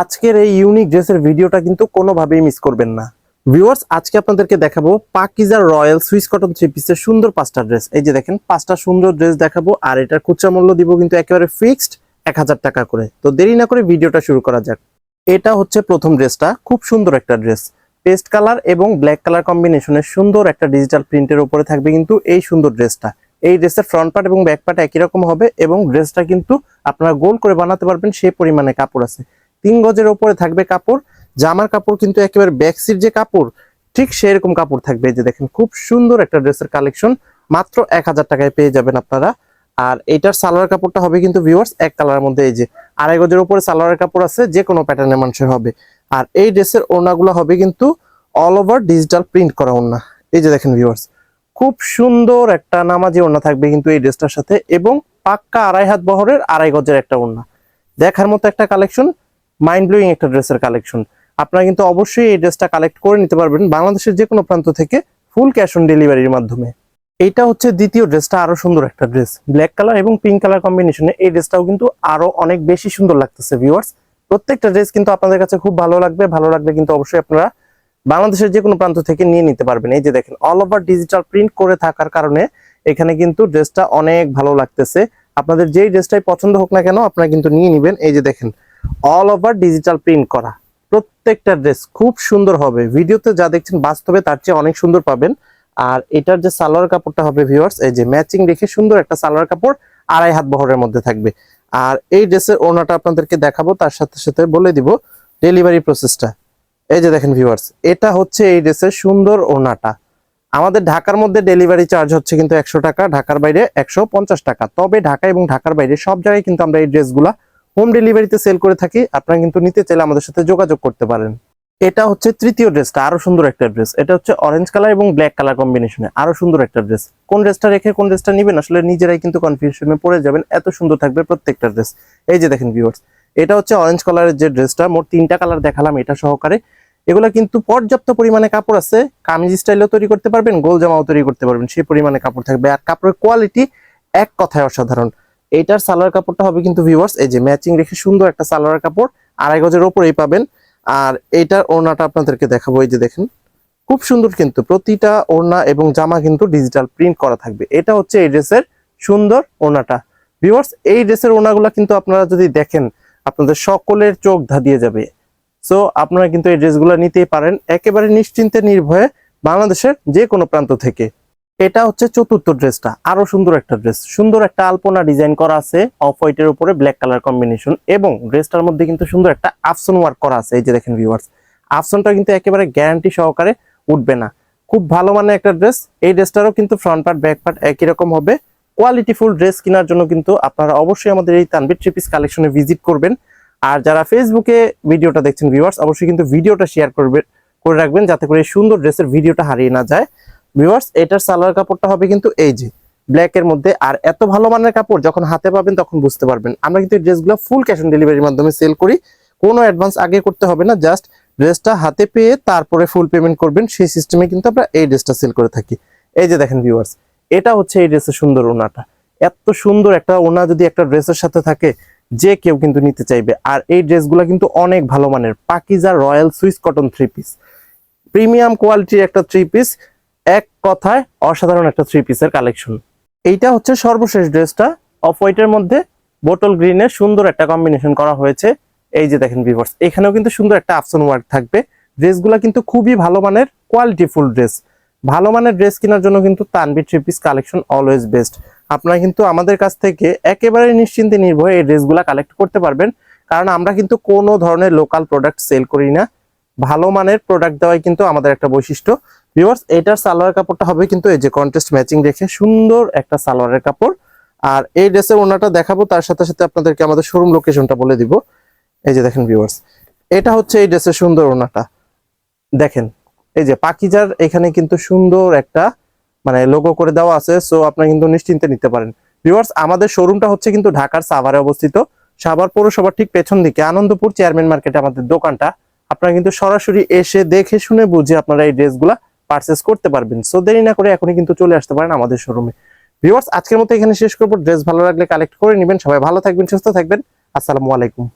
আজকের এই ইউনিক ড্রেসের ভিডিওটা কিন্তু কোনোভাবেই মিস করবেন না। ভিউয়ার্স আজকে আপনাদেরকে দেখাবো পাকিজার রয়্যাল সুইস কটন থ্রি পিসের সুন্দর পাঁচটা ড্রেস এই যে দেখেন, পাঁচটা সুন্দর ড্রেস দেখাবো আর এটার খুচরা মূল্য দিব কিন্তু একেবারে ফিক্সড এক হাজার টাকা করে। তো দেরি না করে ভিডিওটা শুরু করা যাক। এটা হচ্ছে প্রথম ড্রেসটা খুব সুন্দর একটা ড্রেস পেস্ট কালার এবং ব্ল্যাক কালার কম্বিনেশনের সুন্দর একটা ডিজিটাল প্রিন্টের উপরে থাকবে কিন্তু এই সুন্দর ড্রেসটা এই ড্রেসের ফ্রন্ট পার্ট এবং ব্যাক পার্ট একই রকম হবে এবং ড্রেসটা কিন্তু আপনারা গোল করে বানাতে পারবেন সেই পরিমাণে কাপড় আছে। তিন গজের উপরে থাকবে কাপড়। জামার কাপড় কিন্তু একেবারে ব্যাকসির যে কাপড়, ঠিক সেরকম কাপড় থাকবে। যে দেখেন, খুব সুন্দর একটা ড্রেসের কালেকশন মাত্র এক হাজার টাকায় পেয়ে যাবেন আপনারা। আর এটার সালোয়ার কাপড়টা হবে কিন্তু ভিউয়ার্স এক কালারের মধ্যে। এই যে আড়াই গজের উপরে সালোয়ারের কাপড় আছে, যে কোনো প্যাটার্নের মানুষের হবে। আর এই ড্রেসের ওড়নাগুলো হবে কিন্তু অল ওভার ডিজিটাল প্রিন্ট করা ওড়না। এই যে দেখেন ভিউয়ার্স খুব সুন্দর একটা নামাজি ওড়না থাকবে কিন্তু এই ড্রেসটার সাথে। এবং পাক্কা আড়াই হাত বহরের আড়াই গজের একটা ওড়না। দেখার মতো একটা কালেকশন মাইন্ড ব্লোয়িং একটা ড্রেসের কালেকশন আপনারা কিন্তু অবশ্যই এই ড্রেসটা কালেক্ট করে নিতে পারবেন বাংলাদেশের যে কোনো প্রান্ত থেকে ফুল ক্যাশ অন ডেলিভারির মাধ্যমে। এইটা হচ্ছে দ্বিতীয় ড্রেসটা, আরও সুন্দর একটা ড্রেস। ব্ল্যাক কালার এবং পিঙ্ক কালার কম্বিনেশনে এই ড্রেসটাও কিন্তু আরও অনেক বেশি সুন্দর লাগতেছে ভিউয়ার্স প্রত্যেকটা ড্রেস কিন্তু আপনাদের কাছে খুব ভালো লাগবে ভালো লাগবে কিন্তু অবশ্যই আপনারা বাংলাদেশের যে কোনো প্রান্ত থেকে নিয়ে নিতে পারবেন। এই যে দেখেন অল ওভার ডিজিটাল প্রিন্ট করে থাকার কারণে এখানে কিন্তু ড্রেসটা অনেক ভালো লাগতেছে। আপনাদের যেই ড্রেসটাই পছন্দ হোক না কেন, আপনারা কিন্তু নিয়ে নিবেন। এই যে দেখেন অল ওভার ডিজিটাল প্রিন্ট করা। প্রত্যেকটা ড্রেস খুব সুন্দর হবে। ভিডিওতে যা দেখছেন বাস্তবে তার চেয়ে অনেক সুন্দর পাবেন। আর এটার যে সালোয়ার কাপড়টা হবে ভিউয়ার্স এই যে ম্যাচিং রেখে সুন্দর একটা সালোয়ার কাপড় আড়াই হাত বহরের মধ্যে থাকবে। আর এই ড্রেসের ওনাটা আপনাদেরকে দেখাবো, তার সাথে সাথে বলে দিব ডেলিভারি প্রসেসটা এই যে দেখেন ভিউয়ার্স এটা হচ্ছে এই ড্রেসের সুন্দর ওনাটা আমাদের ঢাকার মধ্যে ডেলিভারি চার্জ হচ্ছে কিন্তু একশো টাকা, ঢাকার বাইরে একশো পঞ্চাশ টাকা। তবে ঢাকা এবং ঢাকার বাইরে সব জায়গায় কিন্তু আমরা এই ড্রেসগুলা হোম ডেলিভারিতে সেল করে থাকি, আপনারা কিন্তু নিতে চাইলে আমাদের সাথে যোগাযোগ করতে পারেন। এটা হচ্ছে তৃতীয় ড্রেসটা আরও সুন্দর একটা ড্রেস। এটা হচ্ছে অরেঞ্জ কালার এবং ব্ল্যাক কালার কম্বিনেশনে আরও সুন্দর একটা ড্রেস। কোন ড্রেসটা রেখে কোন ড্রেসটা নিবেন, আসলে নিজেরাই কিন্তু কনফিউশনে পড়ে যাবেন, এত সুন্দর থাকবে প্রত্যেকটা ড্রেস। এই যে দেখেন ভিউয়ার্স এটা হচ্ছে অরেঞ্জ কালারের যে ড্রেসটা, মোট তিনটা কালার দেখালাম এটা সহকারে। এগুলো কিন্তু পর্যাপ্ত পরিমাণে কাপড় আছে, কামিজ স্টাইলও তৈরি করতে পারবেন, গোল জামাও তৈরি করতে পারবেন, সেই পরিমাণে কাপড় থাকবে। আর কাপড়ের কোয়ালিটি এক কথায় অসাধারণ। এইটার সালোয়ার কাপড়টা হবে কিন্তু ভিউয়ার্স এই যে ম্যাচিং রেখে সুন্দর একটা সালোয়ার কাপড় আড়াই গজের ওপরেই পাবেন। আর এইটার ওড়নাটা আপনাদেরকে দেখাবো, এই যে দেখেন। খুব সুন্দর কিন্তু প্রতিটা ওড়না এবং জামা কিন্তু ডিজিটাল প্রিন্ট করা থাকবে। এটা হচ্ছে এই ড্রেসের সুন্দর ওড়নাটা। ভিউয়ার্স এই ড্রেসের ওড়নাগুলো কিন্তু আপনারা যদি দেখেন, আপনাদের সকলের চোখ ধাঁধিয়ে যাবে। সো আপনারা কিন্তু এই ড্রেসগুলো নিতেই পারেন। একেবারে নিশ্চিন্তে নির্ভয়ে বাংলাদেশের যে কোনো প্রান্ত থেকে। এটা হচ্ছে চতুর্থ ড্রেসটা, আরও সুন্দর একটা ড্রেস। সুন্দর একটা আলপনা ডিজাইন করা আছে, অফ হোয়াইটের উপরে ব্ল্যাক কালার কম্বিনেশন এবং ড্রেসটার মধ্যে কিন্তু সুন্দর একটা আফসন ওয়ার্ক করা আছে, এই যে দেখেন ভিউয়ার্স আফসনটা কিন্তু একেবারে গ্যারান্টি সহকারে উঠবে না। খুব ভালো মানের একটা ড্রেস, এই ড্রেসটারও কিন্তু ফ্রন্ট পার্ট ব্যাক পার্ট একই রকম হবে। কোয়ালিটিফুল ড্রেস কেনার জন্য কিন্তু আপনারা অবশ্যই আমাদের এই তানবির থ্রি পিস কালেকশনে ভিজিট করবেন। আর যারা ফেসবুকে ভিডিওটা দেখছেন ভিউয়ার্স অবশ্যই কিন্তু ভিডিওটা শেয়ার করবে, করে রাখবেন যাতে করে সুন্দর ড্রেসের ভিডিওটা হারিয়ে না যায়। ভিউয়ার্স এটার সালোয়ার কাপড়টা হবে কিন্তু এই যে ব্ল্যাক এর মধ্যে। আর এত ভালো মানের কাপড় যখন হাতে পাবেন তখন বুঝতে পারবেন। আমরা কিন্তু ড্রেসগুলো ফুল ক্যাশ অন ডেলিভারির মাধ্যমে সেল করি। কোনো অ্যাডভান্স আগে করতে হবে না জাস্ট ড্রেসটা হাতে পেয়ে তারপরে ফুল পেমেন্ট করবেন। সেই সিস্টেমে কিন্তু আমরা এই ড্রেসটা সেল করে থাকি। এই যে দেখেন ভিউয়ার্স এটা হচ্ছে এই ড্রেসের সুন্দর ওনাটা। এত সুন্দর একটা ওনা যদি একটা ড্রেসের সাথে থাকে, যে কেউ কিন্তু নিতে চাইবে। আর এই ড্রেসগুলো কিন্তু অনেক ভালো মানের। Pakiza royal Swiss cotton three piece premium কোয়ালিটির একটা থ্রি পিস কথায় অসাধারণ একটা থ্রি পিসের কালেকশন এইটা হচ্ছে সর্বশেষ ড্রেসটা। অফ হোয়াইটের মধ্যে বোটল গ্রিনের সুন্দর একটা কম্বিনেশন করা হয়েছে। এই যে দেখেন ভিভার্স এখানেও কিন্তু সুন্দর একটা আফসন ওয়ার্ক থাকবে। ড্রেসগুলো কিন্তু খুবই ভালো মানের কোয়ালিটিফুল ড্রেস ভালো মানের ড্রেস কেনার জন্য কিন্তু Tanvi three piece collection always best আপনারা কিন্তু আমাদের কাছ থেকে একেবারে নিশ্চিন্তে নির্ভয়ে এই ড্রেসগুলো কালেক্ট করতে পারবেন। কারণ আমরা কিন্তু কোনো ধরনের লোকাল প্রোডাক্ট সেল করি না। ভালো মানের প্রোডাক্ট দেওয়াই কিন্তু আমাদের একটা বৈশিষ্ট্য। ভিউয়ার্স এটার সালোয়ার কাপড়টা হবে কিন্তু এই যে কন্টেস্ট ম্যাচিং রেখে সুন্দর একটা সালোয়ারের কাপড়। আর এই ড্রেসের ওনাটা দেখাবো, তার সাথে সাথে আপনাদেরকে আমাদের শোরুম লোকেশনটা বলে দিব। এই যে দেখেন ভিউয়ার্স এটা হচ্ছে এই ড্রেসের সুন্দর ওনাটা। দেখেন, এই যে পাকিজার, এখানে কিন্তু সুন্দর একটা মানে লোগো করে দেওয়া আছে সো আপনারা কিন্তু নিশ্চিন্তে নিতে পারেন। ভিউয়ার্স আমাদের শোরুমটা হচ্ছে কিন্তু ঢাকার সাভারে অবস্থিত। সাভার পৌরসভার ঠিক পেছন দিকে, আনন্দপুর চেয়ারম্যান মার্কেটে আমাদের দোকানটা। আপনারা কিন্তু সরাসরি এসে দেখে শুনে বুঝে আপনারা এই ড্রেসগুলা পারচেস করতে পারবেন। সো দেরি না করে এখনই কিন্তু চলে আসতে পারেন আমাদের শোরুমে ভিউয়ার্স আজকের মতো এখানে শেষ করব। ড্রেস ভালো লাগলে কালেক্ট করে নেবেন। সবাই ভালো থাকবেন, সুস্থ থাকবেন। আসসালামু আলাইকুম।